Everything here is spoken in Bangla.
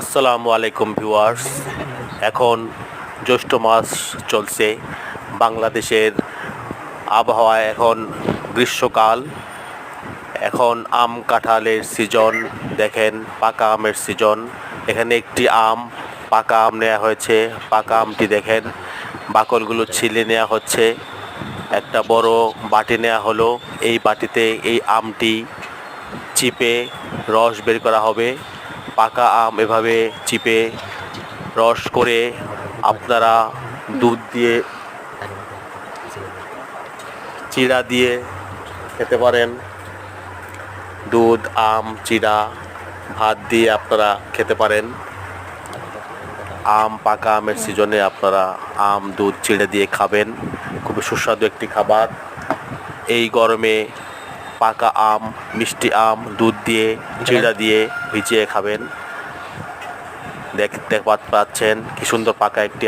আসসালামু আলাইকুম ভিউয়ার্স। এখন জ্যৈষ্ঠ মাস চলছে। বাংলাদেশের আবহাওয়া এখন গ্রীষ্মকাল। এখন আম কাঁঠালের সিজন দেখেন পাকা আমের সিজন এখানে একটি আম, পাকা আম নেওয়া হয়েছে। পাকা আমটি দেখেন, বাকলগুলো ছিলে নেওয়া হচ্ছে। একটা বড় বাটি নেওয়া হলো। এই বাটিতে এই আমটি চিপে রস বের করা হবে। পাকা আম এভাবে চিপে রস করে আপনারা দুধ দিয়ে চিড়া দিয়ে খেতে পারেন। দুধ, আম, চিড়া, ভাত দিয়ে আপনারা খেতে পারেন। আম, পাকা আমের সিজনে আপনারা আম, দুধ, চিড়ে দিয়ে খাবেন। খুবই সুস্বাদু একটি খাবার। এই গরমে পাকা আম, মিষ্টি আম, দুধ দিয়ে চিড়া দিয়ে ভিজিয়ে খাবেন। দেখতে পাচ্ছেন কি সুন্দর পাকা একটি